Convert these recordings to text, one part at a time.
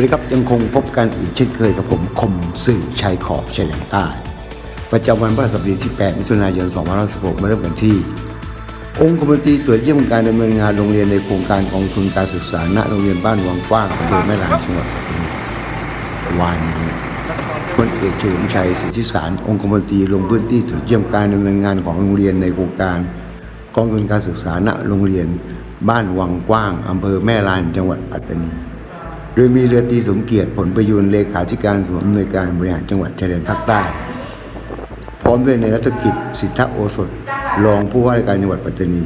วัสดีครับยังคงพบกันอีกเช่นเคยกับผมคมสื่อชายขอบเฉียงใต้ ประจำวันพฤหัสบดีที่ 8 มิถุนายน 2516มาเริ่มกันที่ องค์คมนตรีตรวจเยี่ยมการดำเนินงานโรงเรียนในโครงการกองทุนการศึกษาณโรงเรียนบ้านวังกว้างอำเภอแม่ลานจังหวัดวันพลเอกเฉลิมชัยสิทธิสาร องค์คมนตรีลงพื้นที่ตรวจเยี่ยมการดำเนินงานของโรงเรียนในโครงการ กองทุนการศึกษาณโรงเรียน บ้านวังกว้างอำเภอแม่ลานจังหวัดปัตตานี โดยมีเรือตีสมเกียรติผลประยูนเลขาธิการส่วนย์อำนวยการบริหารจังหวัดชายแดนภาคใต้ พร้อมด้วยในรัฐกิจสิทธโอสถรองผู้ว่าราชการจังหวัดปัตตานี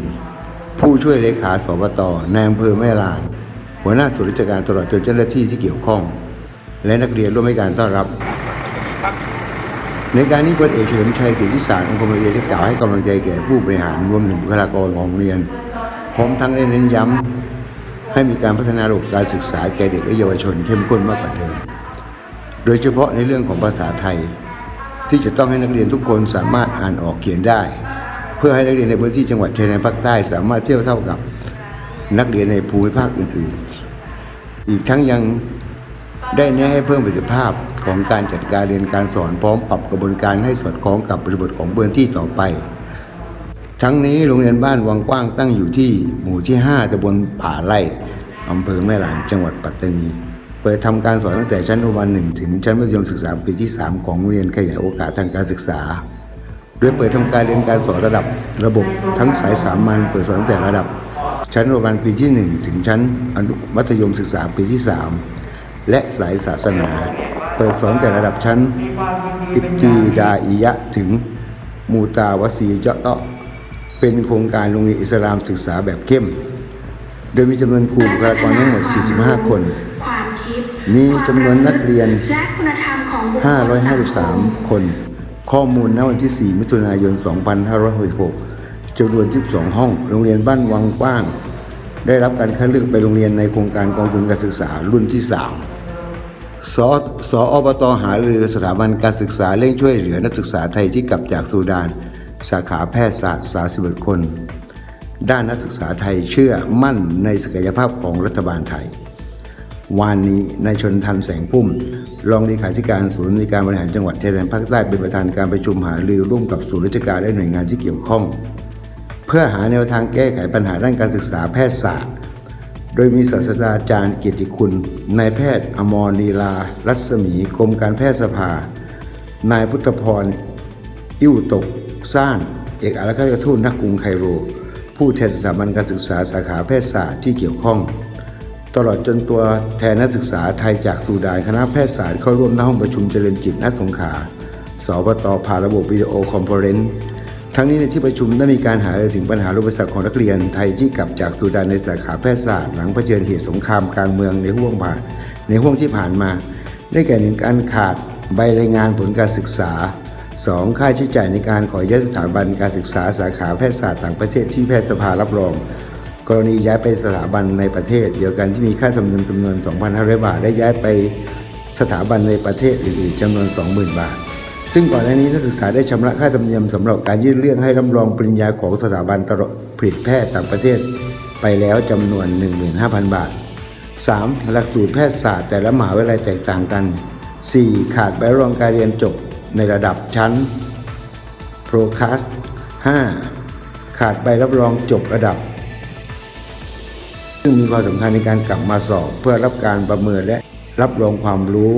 ผู้ช่วยเลขาสบตนายอำเภอแม่ลาน หัวหน้าส่วนราชการตลอดจนเจ้าหน้าที่ที่เกี่ยวข้อง และนักเรียนร่วมให้การต้อนรับ ในการนี้พลเอกเฉลิมชัยศรีสิสารองคมนตรีได้กล่าวให้กำลังใจแก่ผู้บริหารรวมถึงบุคลากรของโรงเรียน พร้อมทั้งได้เน้นย้ำ ให้มีการพัฒนาระบบการศึกษาแก่เด็กและเยาวชนเข้มข้นมากกว่าเดิม โดยเฉพาะในเรื่องของภาษาไทย ที่จะต้องให้นักเรียนทุกคนสามารถอ่านออกเขียนได้ เพื่อให้นักเรียนในพื้นที่จังหวัดชายแดนภาคใต้สามารถเทียบเท่ากับนักเรียนในภูมิภาคอื่น ๆ อีกทั้งยังได้แนะให้เพิ่มประสิทธิภาพของการจัดการเรียนการสอนพร้อมปรับกระบวนการให้สอดคล้องกับบริบทของพื้นที่ต่อไป ทั้งนี้โรงเรียนบ้านวังกว้างตั้งอยู่ที่หมู่ที่ 5ตำบลป่าไร่อำเภอแม่หลานจังหวัดปัตตานี เปิดทำการสอนตั้งแต่ชั้นอนุบาลหนึ่งถึงชั้นมัธยมศึกษาปีที่ 3 ของโรงเรียนขยายโอกาสทางการศึกษา โดยเปิดทำการเรียนการสอนระดับระบบทั้งสายสามัญเปิดสอนตั้งแต่ระดับ ชั้นอนุบาลปีที่ 1 ถึงชั้นอนุมัธยมศึกษาปีที่ 3 และสายศาสนา เปิดสอนแต่ระดับชั้นอิบตีดาอิยะถึงมูตาวสีเจาะเตาะ เป็นโครงการโรงเรียนอิสลามศึกษาแบบเข้ม โดยมีจำนวนครูบุคลากรทั้งหมด 45 คน ความคิดมีจำนวนนักเรียน และคุณธรรมของบุคคลสังคม553 คน ข้อมูลณวันที่ 4 มิถุนายน 2566จำนวน 12 ห้อง โรงเรียนบ้านวังกว้าง ได้รับการคัดเลือกไปโรงเรียนในโครงการกองทุนการศึกษารุ่นที่ 3สสอบตหารือสถาบันการศึกษาเร่งช่วยเหลือนักศึกษาไทยที่กลับจากซูดาน สาขาแพทยศาสตร์31คน ด้านนักศึกษาไทยเชื่อมั่นในศักยภาพของรัฐบาลไทย วานนี้นายชนทันแสงพุ่ม รองเลขาธิการศูนย์ในการบริหารจังหวัดชายแดนภาคใต้เป็นประธานการประชุมหารือร่วมกับศูนย์ราชการและหน่วยงานที่เกี่ยวข้อง เพื่อหาแนวทางแก้ไขปัญหาด้านการศึกษาแพทยศาสตร์โดยมีศาสตราจารย์เกียรติคุณ นายแพทย์อมรลีลา รัศมีกรมการแพทยสภา นายพุทธพร อิ่วตก ซ่าน เอกอัครราชทูตนักกรุงไคโร ผู้แทนสถาบันการศึกษาสาขาแพทยศาสตร์ที่เกี่ยวข้อง ตลอดจนตัวแทนนักศึกษาไทยจากสูดานคณะแพทยศาสตร์เข้าร่วมในห้องประชุมเจริญกิจณสงขลาสบตผ่านระบบวิดีโอคอนเฟอเรนซ์ทั้งนี้ในที่ประชุมได้มีการหารือถึงปัญหาอุปสรรคของนักเรียนไทยที่กลับจากซูดานในสาขาแพทยศาสตร์หลังเผชิญเหตุสงครามกลางเมืองในห่วงผ่านในห่วงที่ผ่านมา ได้แก่หนึ่งการขาดใบรายงานผลการศึกษา 2. ค่าใช้จ่ายในการขอย้ายสถาบันการศึกษาสาขาแพทยศาสตร์ต่างประเทศที่แพทยสภารับรอง กรณีย้ายไปสถาบันในประเทศ เดียวกันที่มีค่าธรรมเนียมจำนวน 2,500 บาท ได้ย้ายไปสถาบันในประเทศอื่นๆจำนวน 20,000 บาท ซึ่งก่อนหน้านี้นักศึกษาได้ชำระค่าธรรมเนียมสำหรับการยื่นเรื่องให้รับรองปริญญาของสถาบันตลอดผลิตแพทย์ต่างประเทศ ไปแล้วจำนวน 15,000 บาท 3. หลักสูตรแพทยศาสตร์แต่ละมหาวิทยาลัยแตกต่างกัน 4. ขาดใบรับรองการเรียนจบ ในระดับชั้นโปรคัส 5. ขาดใบรับรองจบระดับ ซึ่งมีความสำคัญในการกลับมาสอบเพื่อรับการประเมินและรับรองความรู้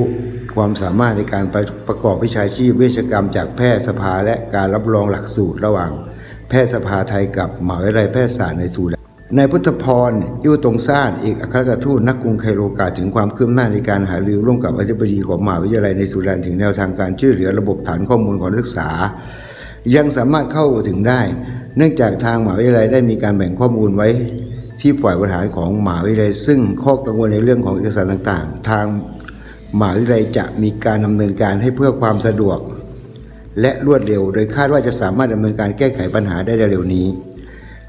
ความสามารถในการประกอบวิชาชีพเวชกรรมจากแพทยสภาและการรับรองหลักสูตรระหว่าง แพทยสภาไทยกับมหาวิทยาลัยแพทยศาสตร์ในสูด นนายพุทธพรอิวตรงซ่านเอกอัครราชทูตนักกรุงไคโรกล่าวถึงความคืบหน้าในการหารือร่วมกับอธิบดีของมหาวิทยาลัยในสุดานถึงแนวทางการช่วยเหลือระบบฐานข้อมูลของนักศึกษา ยังสามารถเข้าถึงได้ เนื่องจากทางมหาวิทยาลัยได้มีการแบ่งข้อมูลไว้ ที่ปล่อยบริหารของมหาวิทยาลัย ซึ่งข้อกังวลในเรื่องของเอกสารต่างๆ ทางมหาวิทยาลัยจะมีการดำเนินการให้เพื่อความสะดวก และรวดเร็ว โดยคาดว่าจะสามารถดำเนินการแก้ไขปัญหาได้เร็วๆนี้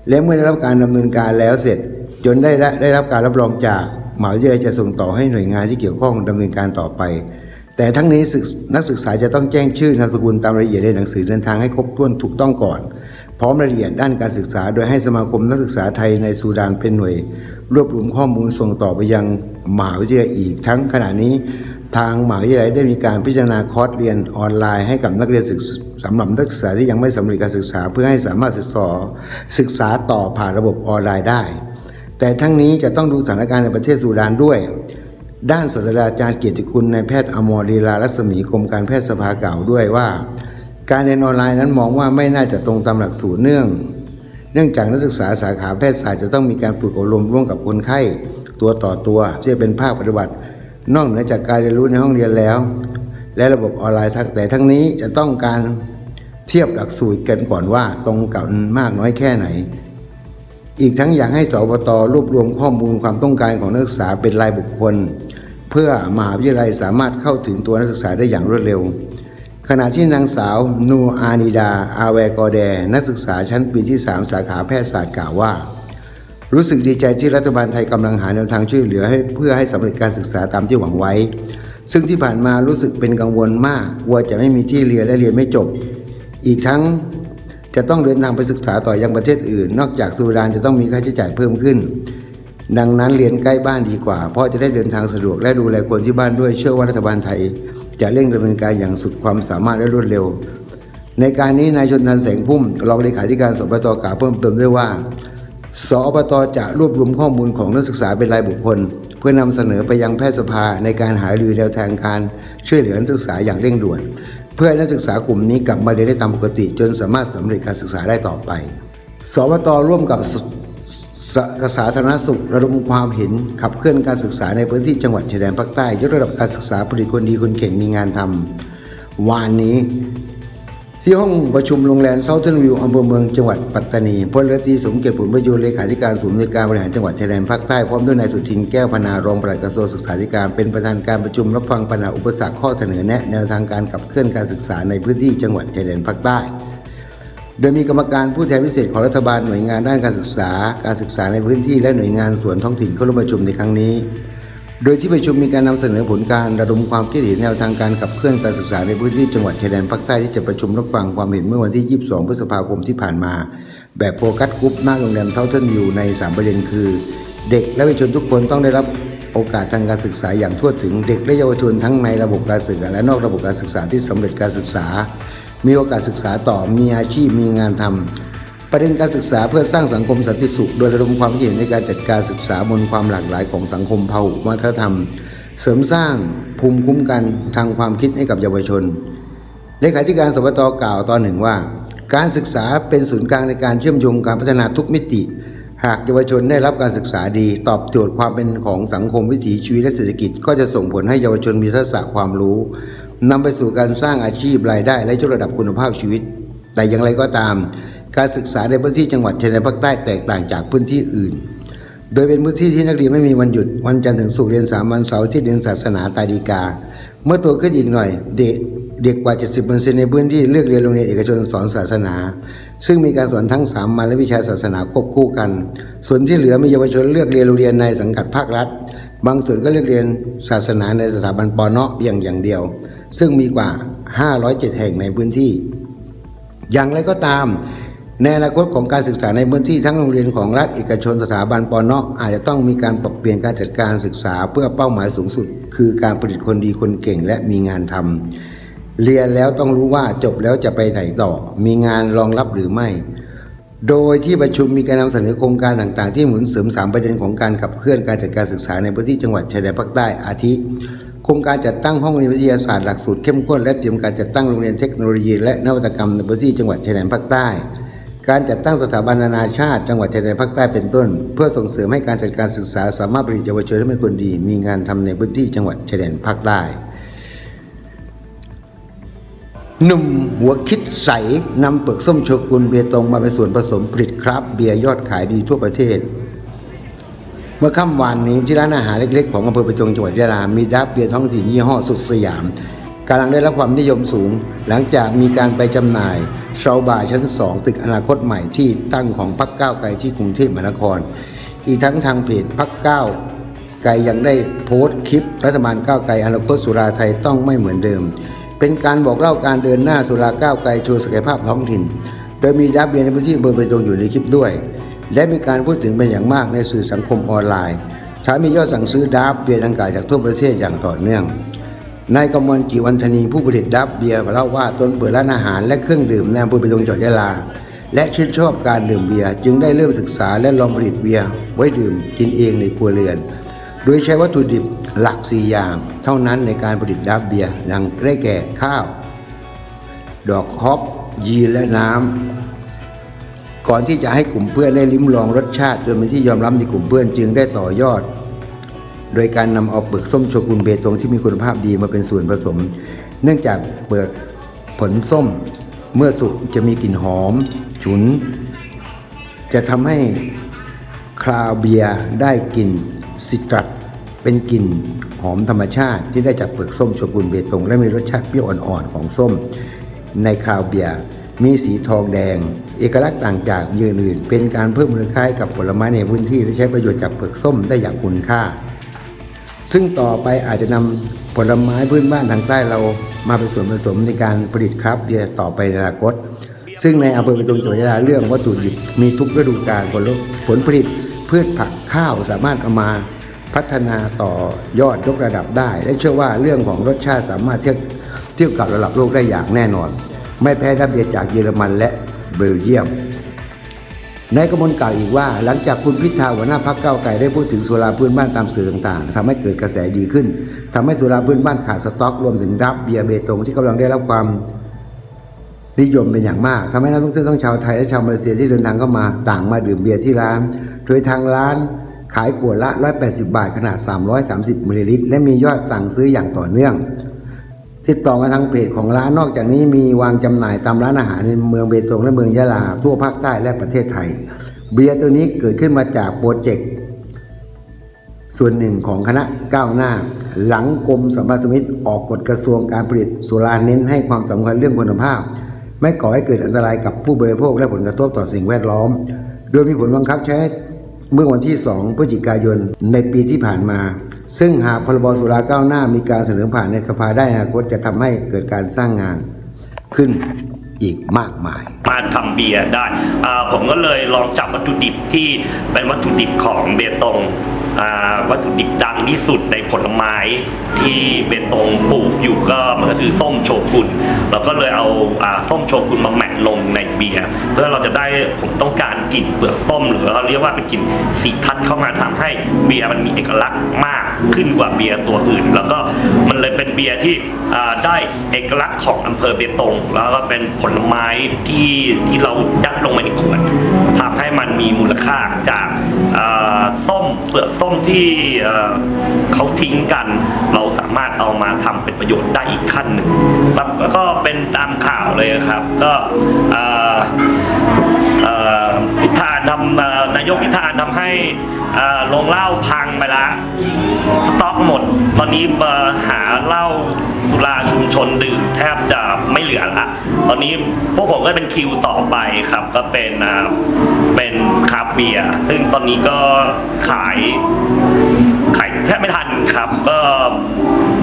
และเมื่อได้รับการดำเนินการแล้วเสร็จ จนได้รับได้รับการรับรองจากมหาวิทยาลัยจะส่งต่อให้หน่วยงานที่เกี่ยวข้องดำเนินการต่อไป แต่ทั้งนี้นักศึกษาจะต้องแจ้งชื่อนามสกุลตามรายละเอียดในหนังสือเดินทางให้ครบถ้วนถูกต้องก่อน พร้อมรายละเอียดด้านการศึกษา โดยให้สมาคมนักศึกษาไทยในซูดานเป็นหน่วย รวบรวมข้อมูลส่งต่อไปยังมหาวิทยาลัยอีก ทั้งขณะนี้ทางมหาวิทยาลัยได้มีการพิจารณาคอร์สเรียนออนไลน์ให้กับนักเรียนศึก ษาสำหรับนักศึกษาที่ยังไม่สำเร็จการศึกษาเพื่อให้สามารถศึกษาศึกษาต่อผ่านระบบออนไลน์ได้ แต่ทั้งนี้จะต้องดูสถานการณ์ในประเทศซูดานด้วย ด้านศาสตราจารย์เกียรติคุณนายแพทย์อมรลีลารัศมีกรมการแพทย์สภากล่าวด้วยว่า การเรียนออนไลน์นั้นมองว่าไม่น่าจะตรงตามหลักสูตรเนื่อง เนื่องจากนักศึกษาสาขาแพทยศาสตร์จะต้องมีการฝึกอบรมร่วมกับคนไข้ตัวต่อตัวที่จะเป็นภาคปฏิบัติ นอกเหนือจากการเรียนรู้ในห้องเรียนแล้ว และระบบออนไลน์ทั้งแต่ทั้งนี้จะต้องการ เทียบหลักสูตรกันก่อนว่าตรงกันมากน้อยแค่ไหน อีกทั้งอยากให้สบตรวบรวมข้อมูลความต้องการของนักศึกษาเป็นรายบุคคล เพื่อมหาวิทยาลัยสามารถเข้าถึงตัวนักศึกษาได้อย่างรวดเร็ว ขณะที่นางสาวนูอานิดา อาแวกอแด นักศึกษาชั้นปีที่ 3 สาขาแพทยศาสตร์กล่าวว่า รู้สึกดีใจที่รัฐบาลไทยกำลังหาแนวทางช่วยเหลือให้เพื่อให้สำเร็จการศึกษาตามที่หวังไว้ ซึ่งที่ผ่านมารู้สึกเป็นกังวลมากกลัวจะไม่มีที่เรียนและเรียนไม่จบ อีกทั้งจะต้องเดินทางไปศึกษาต่อยังประเทศอื่น นอกจากซูดานจะต้องมีค่าใช้จ่ายเพิ่มขึ้น ดังนั้นเรียนใกล้บ้านดีกว่า เพราะจะได้เดินทางสะดวกและดูแลคนที่บ้านด้วยเชื่อว่ารัฐบาลไทย จะเร่งดำเนินการอย่างสุดความสามารถและรวดเร็ว ในการนี้นายชนทันแสงพุ่มรองเลขาธิการสปตกล่าวเพิ่มเติมด้วยว่าสอบตจะรวบรวมข้อมูลของนักศึกษาเป็นรายบุคคล เพื่อนำเสนอไปยังแพทยสภาในการหารือแนวทางการช่วยเหลือนักศึกษาอย่างเร่งด่วน เพื่อให้นักศึกษากลุ่มนี้กลับมาเรียนได้ตามปกติ จนสามารถสำเร็จการศึกษาได้ต่อไป สวตร่วมกับสสสาธารณสุขระดมความเห็นขับเคลื่อนการศึกษาในพื้นที่จังหวัดชายแดนภาคใต้ยกระดับการศึกษาผลิตคนดีคนเก่งมีงานทำวานนี้ ที่ห้องประชุมโรงแรมเซาเทิร์นวิวอำเภอเมืองจังหวัดปัตตานีพลเรือตรีสมเกียรติผลประโยชน์เลขาธิการศูนย์อำนวยการบริหารจังหวัดชายแดนภาคใต้พร้อมด้วยนายสุทินแก้วพนารองปลัดกระทรวงศึกษาธิการเป็นประธานการประชุมรับฟังปัญหาอุปสรรคข้อเสนอแนะแนวทางการขับเคลื่อนการศึกษาในพื้นที่จังหวัดชายแดนภาคใต้ โดยมีกรรมการผู้แทนพิเศษของรัฐบาลหน่วยงานด้านการศึกษา การศึกษาในพื้นที่และหน่วยงานส่วนท้องถิ่นเข้าร่วมประชุมในครั้งนี้ โดยที่ประชุมมีการนำเสนอผลการระดมความคิดเห็นแนวทางการขับเคลื่อนการศึกษาในพื้นที่จังหวัดชายแดนภาคใต้ที่จะประชุมรับฟังความเห็นเมื่อวันที่ 22 พฤษภาคมที่ผ่านมา แบบโฟกัสกรุ๊ปหน้าโรงแรมเซาเทิร์นวิวใน 3 ประเด็นคือ เด็กและเยาวชนทุกคนต้องได้รับโอกาสทางการศึกษาอย่างทั่วถึงเด็กและเยาวชนทั้งในระบบการศึกษาและนอกระบบการศึกษาที่สำเร็จการศึกษา มีโอกาสศึกษาต่อมีอาชีพมีงานทำ ประเด็นการศึกษาเพื่อสร้างสังคมสันติสุข โดยระดมความคิดเห็นในการจัดการศึกษาบนความหลากหลายของสังคมพหุวัฒนธรรม เสริมสร้างภูมิคุ้มกันทางความคิดให้กับเยาวชนเลขาธิการสวตกล่าวตอนหนึ่งว่า การศึกษาเป็นศูนย์กลางในการเชื่อมโยงการพัฒนาทุกมิติ หากเยาวชนได้รับการศึกษาดี ตอบโจทย์ความเป็นของสังคมวิถีชีวิตและเศรษฐกิจ ก็จะส่งผลให้เยาวชนมีทักษะความรู้นำไปสู่การสร้างอาชีพรายได้และยกระดับคุณภาพชีวิต แต่อย่างไรก็ตาม การศึกษาในพื้นที่จังหวัดชายแดนภาคใต้แตกต่างจากพื้นที่อื่น โดยเป็นพื้นที่ที่นักเรียนไม่มีวันหยุด วันจันทร์ถึงศุกร์เรียนสามวันเสาร์ที่เรียนศาสนาตาดีกา เมื่อโตขึ้นอีกหน่อย เด็กเด็กกว่า 70%ในพื้นที่เลือกเรียนโรงเรียนเอกชนสอนศาสนา ซึ่งมีการสอนทั้งสามัญและวิชาศาสนาควบคู่กัน ส่วนที่เหลือมีเยาวชนเลือกเรียนโรงเรียนในสังกัดภาครัฐ บางส่วนก็เลือกเรียนศาสนาในสถาบันปอเนาะเพียงอย่างเดียว ซึ่งมีกว่า 507 แห่งในพื้นที่ อย่างไรก็ตาม ในอนาคตของการศึกษาในพื้นที่ทั้งโรงเรียนของรัฐเอกชนสถาบันปอนเนาะอาจจะต้องมีการปรับเปลี่ยนการจัดการศึกษาเพื่อเป้าหมายสูงสุด คือการผลิตคนดีคนเก่งและมีงานทำเรียนแล้วต้องรู้ว่าจบแล้วจะไปไหนต่อ มีงานรองรับหรือไม่ โดยที่ประชุมมีการนำเสนอโครงการต่างๆ ที่หมุนเสริมสามประเด็นของการขับเคลื่อนการจัดการศึกษาในพื้นที่จังหวัดชายแดนภาคใต้อาทิโครงการจัดตั้งห้องเรียนวิทยาศาสตร์หลักสูตรเข้มข้นและเตรียมการจัดตั้งโรงเรียนเทคโนโลยีและนวัตกรรมในพื้นที่จังหวัดชายแดนภาคใต้ การจัดตั้งสถาบันนานาชาติ จังหวัดชายแดนภาคใต้เป็นต้น เพื่อส่งเสริมให้การจัดการศึกษาสามารถผลิตเยาวชนให้เป็นคนดี มีงานทำในพื้นที่จังหวัดชายแดนภาคใต้หนุ่มหัวคิดใสนำเปลือกส้มโชกุนเบียตรงมาเป็นส่วนผสมผลิตครับ เบียร์ยอดขายดีทั่วประเทศ เมื่อค่ำวานนี้ที่ร้านอาหารเล็กๆ ของอำเภอประจงจังหวัดยะลา มีดับเบียร์ท้องถิ่นยี่ห้อสุดสยาม กำลังได้รับความนิยมสูง หลังจากมีการไปจำหน่ายเชาบาชั้น 2 ตึกอนาคตใหม่ที่ตั้งของพักก้าวไกลที่กรุงเทพมหานคร อีกทั้งทางเพจพักก้าวไกลยังได้โพสต์คลิป รัฐบาลก้าวไกลอนาคตสุราไทยต้องไม่เหมือนเดิม เป็นการบอกเล่าการเดินหน้าสุราก้าวไกลโชว์ศักยภาพท้องถิ่น โดยมีดับเบียร์ในพื้นที่เบอร์เบตงอยู่ในคลิปด้วย และมีการพูดถึงเป็นอย่างมากในสื่อสังคมออนไลน์ถ้ามียอดสั่งซื้อดับเบียร์ดังกล่าวจากทั่วประเทศอย่างต่อเนื่อง นายกมลกิวันธนีผู้ผลิตดับเบียร์เล่าว่าตนเปิดร้านอาหารและเครื่องดื่มในอำเภอเบตงจังหวัดยะลา และชื่นชอบการดื่มเบียร์จึงได้เริ่มศึกษาและลองผลิตเบียร์ไว้ดื่มกินเองในครัวเรือน โดยใช้วัตถุดิบหลักสี่อย่าง เท่านั้นในการผลิตดับเบียร์ดังได้แก่ข้าว ดอกฮอปยีและน้ำก่อนที่จะให้กลุ่มเพื่อนได้ลิ้มลองรสชาติจนเป็นที่ยอมรับในกลุ่มเพื่อนจึงได้ต่อยอด โดยการนำเอาเปลือกส้มโชกุนเบตงที่มีคุณภาพดีมาเป็นส่วนผสม เนื่องจากเปลือกผลส้มเมื่อสุกจะมีกลิ่นหอม ฉุน จะทำให้คราวเบียร์ได้กลิ่นซิตรัสเป็นกลิ่นหอมธรรมชาติที่ได้จากเปลือกส้มโชกุนเบตง และมีรสชาติเปรี้ยวอ่อนๆของส้ม ในคราวเบียร์มีสีทองแดง เอกลักษณ์ต่างจากยื่ออื่น เป็นการเพิ่มมูลค่าให้กับผลไม้ในพื้นที่และใช้ประโยชน์จากเปลือกส้มได้อย่างคุณค่า ซึ่งต่อไปอาจจะนำผลไม้พื้นบ้านทางใต้เรามาเป็นส่วนผสมในการผลิตครับเบียร์ต่อไปในอนาคต ซึ่งในอำเภอเบตงจังหวัดยะลาเรื่องวัตถุดิบมีทุกฤดูกาลผลผลผลิตพืชผักข้าวสามารถเอามาพัฒนาต่อยอดยกระดับได้ และเชื่อว่าเรื่องของรสชาติสามารถเทียบเทียบกับระดับโลกได้อย่างแน่นอน ไม่แพ้ดับเบียร์จากเยอรมันและเบลเยียม นายกมลกล่าวอีกว่า หลังจากคุณพิธาหัวหน้าพรรคก้าไกลได้พูดถึงสุราพื้นบ้านตามสื่อต่างๆทำให้เกิดกระแสดีขึ้นทำให้สุราพื้นบ้านขาดสต็อกรวมถึงรับเบียร์เบตงที่กำลังได้รับความนิยมเป็นอย่างมากทำให้นักท่องเที่ยวทั้งชาวไทยและชาวมาเลเซียที่เดินทางเข้ามาต่างมาดื่มเบียร์ที่ร้าน โดยทางร้านขายขวดละ 180 บาทขนาด 330มิลลิลิตรและมียอดสั่งซื้ออย่างต่อเนื่อง ติดต่อมาทางเพจของร้านนอกจากนี้มีวางจำหน่ายตามร้านอาหารในเมืองเบตงและเมืองยะลา ทั่วภาคใต้และประเทศไทย เบียร์ตัวนี้เกิดขึ้นมาจากโปรเจกต์ส่วนหนึ่งของคณะก้าวหน้า หลังกรมสัมพันธมิตรออกกฎกระทรวงการผลิตสุราเน้นให้ความสำคัญเรื่องคุณภาพ ไม่ก่อให้เกิดอันตรายกับผู้บริโภคและผลกระทบต่อสิ่งแวดล้อม โดยมีผลบังคับใช้เมื่อวันที่ 2 พฤศจิกายนในปีที่ผ่านมา ซึ่งหากพรบสุราก้าวหน้ามีการเสนอผ่านในสภาได้อนาคตจะทำให้เกิดการสร้างงานขึ้นอีกมากมาย มาทำเบียร์ได้ ผมก็เลยลองจับวัตถุดิบที่เป็นวัตถุดิบของเบตง วัตถุดิบดังที่สุดในผลไม้ที่เบตงปลูกอยู่ก็มันก็คือส้มโชกุนเราก็เลยเอาอาส้มโชกุนมาแมทลงในเบียร์เพื่อเราจะได้ผมต้องการกลิ่นเปลือกส้มหรือเราเรียกว่าเป็นกลิ่นสีทัศน์เข้ามาทำให้เบียร์มันมีเอกลักษณ์มากขึ้นกว่าเบียร์ตัวอื่น แล้วก็มันเลยเป็นเบียร์ที่ได้เอกลักษณ์ของอำเภอเบตงแล้วก็เป็นผลไม้ที่ที่เรายัดลงไปในขวดทำให้มันมีมูลค่าจากส้มเปลือกส้มที่เอ่เขาทิ้งกัน เราสามารถเอามาทำเป็นประโยชน์ได้อีกขั้นหนึ่งครับแล้วก็เป็นตามข่าวเลยครับ ก็ พิธาทำนายกพิธาทำให้โรงเหล้าพังไปละสต็อกหมด ตอนนี้หาเหล้าสุราชุมชนดื่มแทบจะไม่เหลือละตอนนี้พวกผมก็เป็นคิวต่อไปครับ ก็เป็นเป็นคาเบียซึ่งตอนนี้ก็ขายขายแทบไม่ทันครับ ก็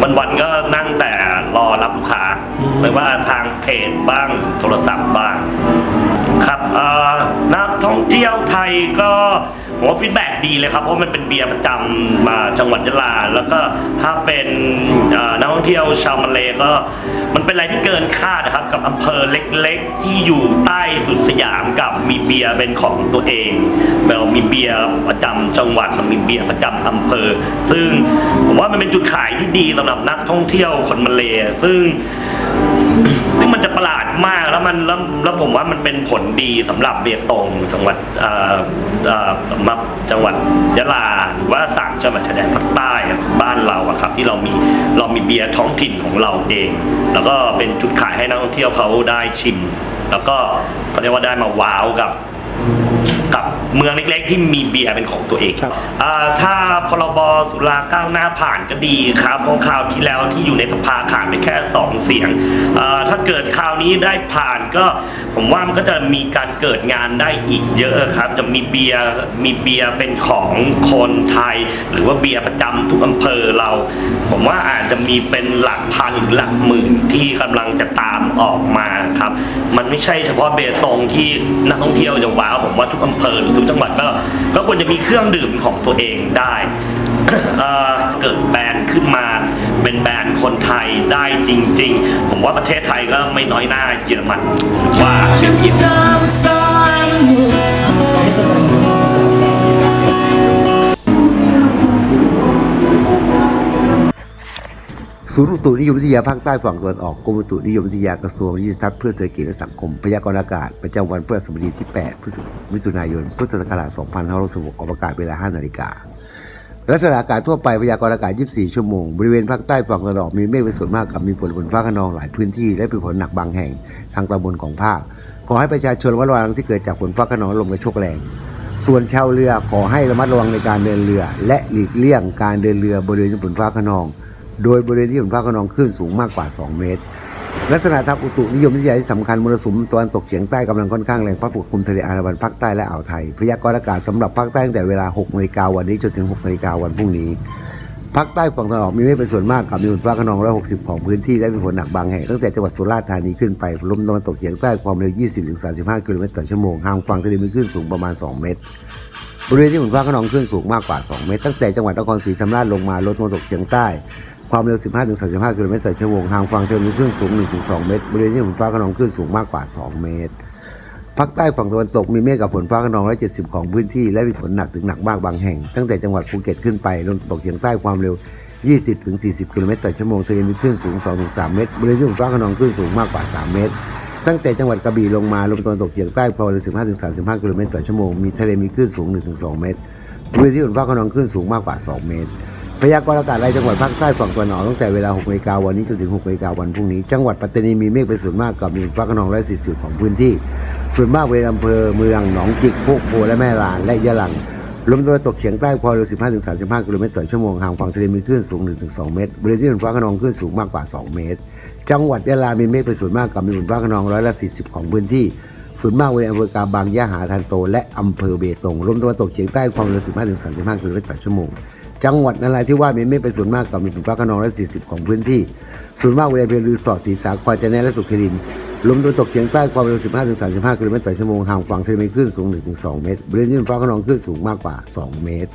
วันวันๆก็นั่งแต่รอรับลูกค้าไม่ว่าทางเพจบ้างโทรศัพท์บ้าง ครับนักท่องเที่ยวไทยก็ผมว่าฟีดแบ็ดีเลยครับเพราะมันเป็นเบียร์ประจำมาจังหวัดยะลา แล้วก็ถ้าเป็นนักท่องเที่ยวชาวมาเลก็ มันเป็นอะไรที่เกินคาดนะครับกับอำเภอเล็กๆ ที่อยู่ใต้สุดสยามกับมีเบียร์เป็นของตัวเองเรามีเบียร์ประจำจังหวัดมันมีเบียร์ประจำอำเภอ ซึ่งผมว่ามันเป็นจุดขายที่ดีสำหรับนักท่องเที่ยวคนมาเลซึ่ง ซึ่งมันจะประหลาดมากแล้วมันแล้วแล้วผมว่ามันเป็นผลดีสำหรับเบียร์ตงจังหวัดอ่อเอ่อสำหรับจังหวัดยะลาหรือว่าสามจังหวัดชายแดนภาคใต้บ้านเราอะครับ ที่เรามีเรามีเบียร์ท้องถิ่นของเราเอง แล้วก็เป็นจุดขายให้นักท่องเที่ยวเขาได้ชิม แล้วก็เขาเรียกว่าได้มาว้าวกับ กับเมืองเล็กๆ ที่มีเบียร์เป็นของตัวเองครับ อ่าถ้าพรบสุราก้าวหน้าผ่านก็ดีครับเพราะคราวที่แล้วที่อยู่ในสภาขาดไปแค่สองเสียงอ่าถ้าเกิดคราวนี้ได้ผ่านก็ผมว่ามันก็จะมีการเกิดงานได้อีกเยอะครับ จะมีเบียร์มีเบียร์เป็นของคนไทย หรือว่าเบียร์ประจำทุกอำเภอเรา ผมว่าอาจจะมีเป็นหลักพันหรือหลักหมื่นที่กำลังจะตามออกมาครับ มันไม่ใช่เฉพาะเบตงที่นักท่องเที่ยวจะว้าวผมว่าทุกอำเภอหรือทุกจังหวัดก็ก็ควรจะมีเครื่องดื่มของตัวเองได้เกิดแบรนด์ขึ้นมาเป็นแบรนด์คนไทยได้จริง ๆ ผมว่าประเทศไทยก็ไม่น้อยหน้าเยอรมันว่าเสียงอิน ศูนย์อุตุนิยมวิทยาภาคใต้ฝั่งตะวันออกกรมอุตุนิยมวิทยากระทรวงดิจิทัลเพื่อเศรษฐกิจและสังคมพยากรณ์อากาศประจำวันพฤหัสบดีที่ 8 พฤศมิถุนายน พุทธศักราช 2566ออกอากาศเวลา 5 นาฬิกาลักษณะอากาศทั่วไปพยากรณ์อากาศ 24 ชั่วโมง บริเวณภาคใต้ฝั่งตะวันออกมีเมฆเป็นส่วนมากกับมีฝนบนฟ้าขนองหลายพื้นที่และเป็นฝนหนักบางแห่งทางตอนบนของภาค ขอให้ประชาชนระมัดระวังที่เกิดจากฝนฟ้าขนองลมกระโชกแรง ส่วนชาวเรือขอให้ระมัดระวังในการเดินเรือ และหลีกเลี่ยงการเดินเรือบริเวณฝนฟ้าขนอง โดยบริเวณที่ฝนฟ้าขนองคลื่นสูงมากกว่า 2 เมตร ลักษณะทางอุตุนิยมวิทยาที่สำคัญมรสุมตะวันตกเฉียงใต้กำลังค่อนข้างแรงพัดปกคลุมทะเลอาระวันภาคใต้และอ่าวไทย พยากรณ์อากาศสำหรับภาคใต้ตั้งแต่เวลา6นาฬิกาวันนี้จนถึง6นาฬิกาวันพรุ่งนี้ภาคใต้ฝั่งตะวันออกมีเมฆเป็นส่วนมากกับมีฝนฟ้าขนองร้อยหกสิบของพื้นที่และมีฝนหนักบางแห่งตั้งแต่จังหวัดสุราษฎร์ธานีขึ้นไปลมตะวันตกเฉียงใต้ความเร็ว 20-35 กิโลเมตรต่อชั่วโมงห่างฝั่งทะเลมีคลื่นสูงประมาณ 2 เมตรบริเวณที่ฝนฟ้าขนองคลื่นสูงมากกว่า 2 เมตร ตั้งแต่จังหวัดนครศรีธรรมราชลงมาลมตะวันตกเฉียงใต้ ความเร็ว 15-35กิโลเมตรต่อชั่วโมงห่างฝั่งทะเลมีคลื่นสูง 1-2 เมตรบริเวณที่ฝนฟ้าขนองคลื่นสูงมากกว่า 2 เมตรภาคใต้ฝั่งตะวันตกมีเมฆกับฝนฟ้าขนองร้อยเจ็ดสิบของพื้นที่และมีฝนหนักถึงหนักมากบางแห่ง ตั้งแต่จังหวัดภูเก็ตขึ้นไปลมตกเฉียงใต้ความเร็ว 20-40 กิโลเมตรต่อชั่วโมงทะเลมีคลื่นสูง 2-3 เมตรบริเวณที่ฝนฟ้าขนองคลื่นสูงมากกว่า 3 เมตร ตั้งแต่จังหวัดกระบี่ลงมาลมตะวันตกเฉียงใต้ความเร็ว 15-35 กิโลเมตรต่อชั่วโมงมีทะเลมีคลื่นสูง 1-2 เมตรบริเวณที่ฝนฟ้าขนองคลื่นสูงมากกว่า 2 เมตร พยากรณ์อากาศรายจังหวัดภาคใต้ฝั่งตะวันออกตั้งแต่เวลา6นาฬิกาวันนี้จนถึง6นาฬิกาวันพรุ่งนี้ จังหวัดปัตตานีมีเมฆเป็นส่วนมากกับมีฝนฟ้าขนองร้อยสี่สิบของพื้นที่ ส่วนมากบริเวณอำเภอเมืองหนองจิกโคกโพและแม่ลานและยะลังลมตะวันตกเฉียงใต้ความเร็ว15-35 กิโลเมตรต่อชั่วโมงห่างฝั่งทะเลมีคลื่นสูง 1-2 เมตรบริเวณที่ฝนฟ้าขนองคลื่นสูงมากกว่า 2 เมตร จังหวัดยะลามีเมฆเป็นส่วนมากกับมีฝนฟ้าขนองร้อยละ40 ของพื้นที่ส่วนมากบริเวณอำเภอกาบางยะหาทันโต และอำเภอเบตงลมตะวันตกเฉียงใต้ความเร็ว15-35 กิโลเมตรต่อชั่วโมง จังหวัดนราธิวาสมีเมฆเป็นส่วนมากกับมีฝนฟ้าขนองร้อยละ40ของพื้นที่ ส่วนมากบริเวณอำเภอลือสอดสีสาครจะแน่และสุขิรินลมตะวันตกเฉียงใต้ความเร็ว 15ถึง35 กิโลเมตรต่อชั่วโมงห่างฝั่งทะเลมีคลื่นสูง 1-2 เมตรบริเวณที่ฝนฟ้าขนองคลื่นสูงมากกว่า 2 เมตร